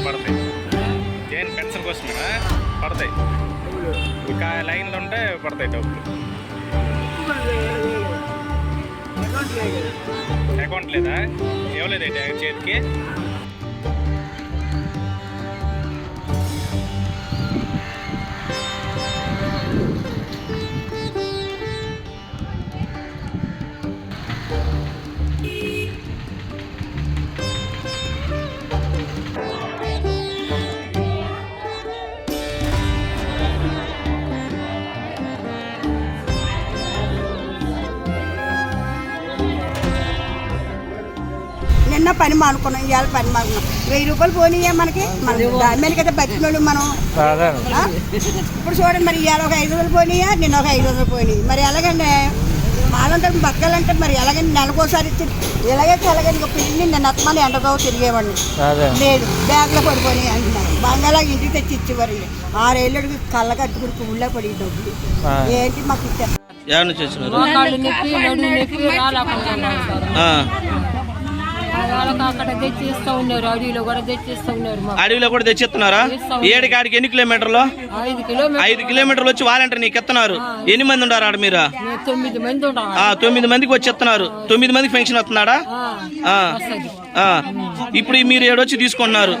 Rate పడతాయి? ఏం pension కోసం పడతాయి. ఇంకా లైన్లు ఉంటే పడతాయి డబ్బులు. అకౌంట్ లేదా? ఇవ్వలేదు చేతికి? నిన్న పని మానుకున్నాం ఇవాళ పని మానుకున్నాం. వెయ్యి రూపాయలు పోనీయా మనకి. మన దాని మీద కదా బతికినోళ్ళు మనం? ఇప్పుడు చూడండి మరి ఇవాళ ఒక ఐదు వందలు పోనీయా నిన్న ఒక ఐదు వందలు పోయినాయి మరి ఎలాగండి? మాలంటే బతకాలంటే మరి ఎలాగండి? నెలకోసారి ఇచ్చి ఎలాగైతే ఎలాగండి? ఇంకా పిల్లిని నిన్న అత్తమని ఎండతో తిరిగేవాడిని. లేదు బ్యాగ్లో పడిపోయి అంటున్నారు బంగాళా ఇంటికి తెచ్చి ఇచ్చేవారు ఆరేళ్ళకి కళ్ళ కట్టుకుని పువ్వుల్లో పడి డబ్బులు. ఏంటి మాకు ఇచ్చారు? అక్కడ తెచ్చిస్తూ ఉన్నారు అడవిలో కూడా తెచ్చిస్తూ ఉన్నారు మాకు. అడవిలో కూడా తెచ్చిస్తున్నారా? ఏడికి ఆడికి ఎన్ని కిలోమీటర్లు? ఐదు కిలోమీటర్ ఐదు కిలోమీటర్లు వచ్చి వాలంటీర్ నీకు ఇస్తున్నారు ఎన్ని మంది ఉన్నారు ఆడ మీరు? మేము తొమ్మిది మంది మందికి వచ్చి ఇస్తున్నారు తొమ్మిది మందికి పెన్షన్ వస్తున్నాడా. ఇప్పుడు మీరు ఏడొచ్చి తీసుకుంటున్నారు.